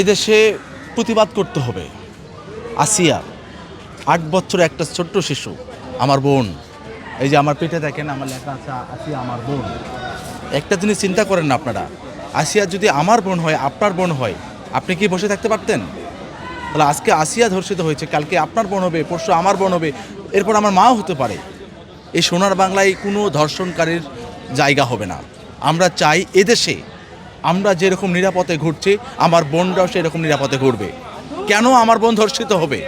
এদেশে প্রতিবাদ করতে হবে। আসিয়া, আট বছর একটা ছোট্ট শিশু, আমার বোন। এই যে আমার পিঠে দেখেন, আমার লেখা আছে, আসিয়া আমার বোন। একটা জিনিস চিন্তা করেন না আপনারা। আসিয়া যদি আমার বোন হয়, আপনার বোন হয়, আপনি কি বসে থাকতে পারতেন? তাহলে আজকে আসিয়া ধর্ষিত হয়েছে, কালকে আপনার বোন হবে, পরশু আমার বোন হবে, এরপর আমার মাও হতে পারে। এই সোনার বাংলায় কোনো ধর্ষণকারীর জায়গা হবে না। আমরা চাই এদেশে আমরা যেরকম নিরাপদে ঘুরছি, আমার বোনরাও সেরকম নিরাপদে ঘুরবে। কেন আমার বোন ধর্ষিত হবে?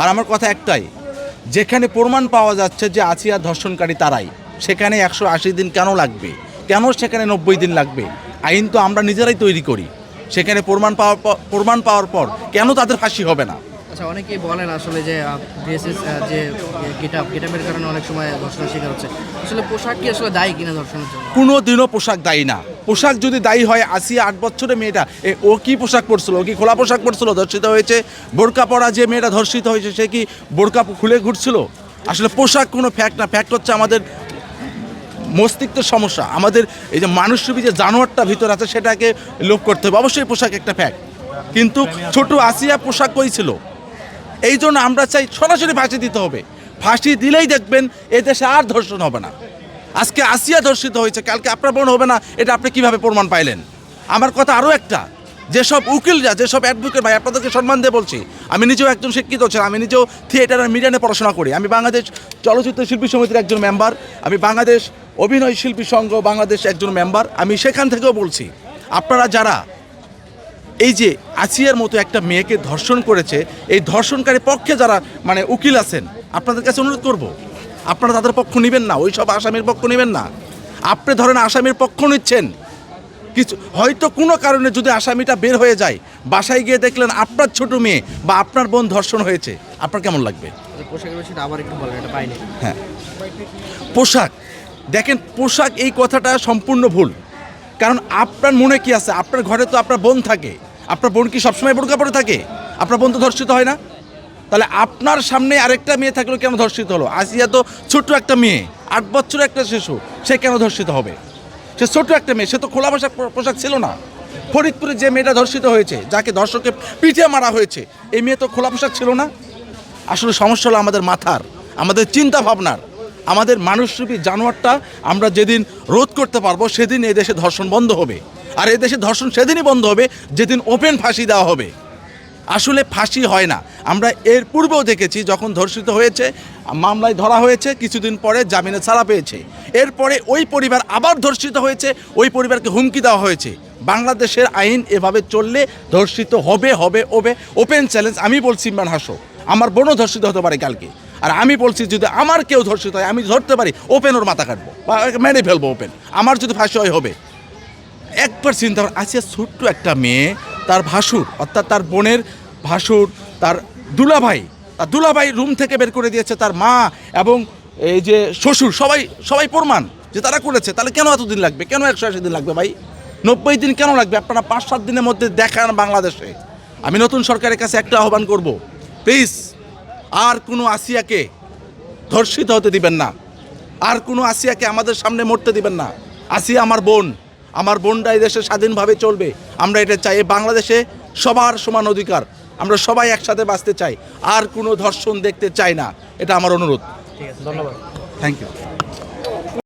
আর আমার কথা একটাই, যেখানে প্রমাণ পাওয়া যাচ্ছে যে আসিয়া ধর্ষণকারী তারাই, সেখানে একশো আশি দিন কেন লাগবে? কেন সেখানে নব্বই দিন লাগবে? আইন তো আমরা নিজেরাই তৈরি করি। সেখানে প্রমাণ পাওয়ার পর প্রমাণ পাওয়ার পর কেন তাদের ফাঁসি হবে না? আচ্ছা অনেকেই বলেন আসলে যে ড্রেসেস যে গেট আপ গেট আপের কারণে অনেক সময় ধর্ষণের শিকার হচ্ছে। আসলে পোশাক কি আসলে দায়ী কিনা ধর্ষণের জন্য? কোনো দিনও পোশাক দায়ী না। পোশাক যদি দায়ী হয় আসিয়া আট বছরের মেয়েটা এ, ও কি পোশাক পরছিল? ও কি খোলা পোশাক পরছিল ধর্ষিত হয়েছে? বোরকা পরা যে মেয়েটা ধর্ষিত হয়েছে সে কি বোরকা খুলে ঘুরছিল? আসলে পোশাক কোনো ফ্যাক্ট না। ফ্যাক্ট হচ্ছে আমাদের মস্তিষ্কের সমস্যা। আমাদের এই যে মানুষরূপী যে জানোয়ারটা ভিতর আছে সেটাকে লোপ করতে হবে। অবশ্যই পোশাক একটা ফ্যাক্ট কিন্তু ছোট আসিয়া পোশাক করেছিল এই জন্য আমরা চাই সরাসরি ফাঁসি দিতে হবে। ফাঁসি দিলেই দেখবেন এ দেশে আর ধর্ষণ হবে না। আজকে আসিয়া ধর্ষিত হয়েছে, কালকে আপনার বোন হবে না, এটা আপনি কীভাবে প্রমাণ পাইলেন? আমার কথা আরও একটা, যেসব উকিলরা, যেসব অ্যাডভোকেট ভাই, আপনাদেরকে সম্মান দিয়ে বলছি, আমি নিজেও একজন শিক্ষিত ছিলাম আমি নিজেও থিয়েটার আর মিডিয়া নিয়ে পড়াশোনা করি। আমি বাংলাদেশ চলচ্চিত্র শিল্পী সমিতির একজন মেম্বার আমি বাংলাদেশ অভিনয় শিল্পী সংঘ বাংলাদেশ একজন মেম্বার আমি সেখান থেকেও বলছি, আপনারা যারা এই যে আসিয়ার মতো একটা মেয়েকে ধর্ষণ করেছে এই ধর্ষণকারী পক্ষে যারা মানে উকিল আছেন আপনাদের কাছে অনুরোধ করব। আপনারা তাদের পক্ষ নেবেন না ওই সব আসামির পক্ষ নেবেন না। আপনি ধরেন আসামির পক্ষ নিচ্ছেন কিছু হয়তো কোনো কারণে যদি আসামিটা বের হয়ে যায় বাসায় গিয়ে দেখলেন আপনার ছোট মেয়ে বা আপনার বোন ধর্ষণ হয়েছে আপনার কেমন লাগবে? হ্যাঁ। পোশাক দেখেন পোশাক এই কথাটা সম্পূর্ণ ভুল। কারণ আপনার মনে কি আছে? আপনার ঘরে তো আপনার বোন থাকে। আপনার বোন কি সবসময় বোরকা পরে থাকে? আপনার বোন তো ধর্ষিত হয় না? তাহলে আপনার সামনে আরেকটা মেয়ে থাকলেও কেন ধর্ষিত হলো? আসিয়া তো ছোট্ট একটা মেয়ে, আট বছরের একটা শিশু, সে কেন ধর্ষিত হবে? সে ছোট্ট একটা মেয়ে, সে তো খোলা পোশাক পোশাক ছিল না। ফরিদপুরে যে মেয়েটা ধর্ষিত হয়েছে, যাকে ধর্ষকে পিঠে মারা হয়েছে, এই মেয়ে তো খোলা পোশাক ছিল না? আসলে সমস্যা হলো আমাদের মাথার, আমাদের চিন্তা ভাবনার আমাদের মানুষরূপী জানোয়ারটা আমরা যেদিন রোধ করতে পারব, সেদিন এই দেশে ধর্ষণ বন্ধ হবে। আর এই দেশে ধর্ষণ সেদিনই বন্ধ হবে, যেদিন ওপেন ফাঁসি দেওয়া হবে। আসলে ফাঁসি হয় না। আমরা এর পূর্বেও দেখেছি যখন ধর্ষিত হয়েছে, মামলায় ধরা হয়েছে, কিছুদিন পরে জামিনে ছাড়া পেয়েছে। এরপরে ওই পরিবার আবার ধর্ষিত হয়েছে, ওই পরিবারকে হুমকি দেওয়া হয়েছে। বাংলাদেশের আইন এভাবে চললে ধর্ষিত হবে হবে হবে। ওপেন চ্যালেঞ্জ, আমি বলছি ইমরান হাসো। আমার বোনও ধর্ষিত হতে পারে কালকে। আর আমি বলছি যদি আমার কেউ ধর্ষিত হয়, আমি ধরতে পারি, ওপেন ওর মাথা কাটবো বা মেরে ফেলব ওপেন। আমার যদি ফাঁসি হয়, হবে। একবার চিন্তা করেন আজকে ছোট্ট একটা মেয়ে, তার ভাসুর, অর্থাৎ তার বোনের ভাসুর, তার দুলাভাই। তার দুলাভাই রুম থেকে বের করে দিয়েছে তার মা এবং এই যে শ্বশুর, সবাই সবাই প্রমাণ যে তারা করেছে। তাহলে কেন এতদিন লাগবে? কেন একশো আশি দিন লাগবে ভাই? নব্বই দিন কেন লাগবে? আপনারা পাঁচ সাত দিনের মধ্যে দেখান বাংলাদেশে। আমি নতুন সরকারের কাছে একটা আহ্বান করব। প্লিজ, আর কোনো আসিয়াকে ধর্ষিত হতে দিবেন না। আর কোনো আসিয়াকে আমাদের সামনে মরতে দিবেন না। আসিয়া আমার বোন। আমার বোনটা এই দেশে স্বাধীনভাবে চলবে। আমরা এটা চাই বাংলাদেশে সবার সমান অধিকার। আমরা সবাই একসাথে বাঁচতে চাই। আর কোনো ধর্ষণ দেখতে চাই না। এটা আমার অনুরোধ। ঠিক আছে ধন্যবাদ। Thank you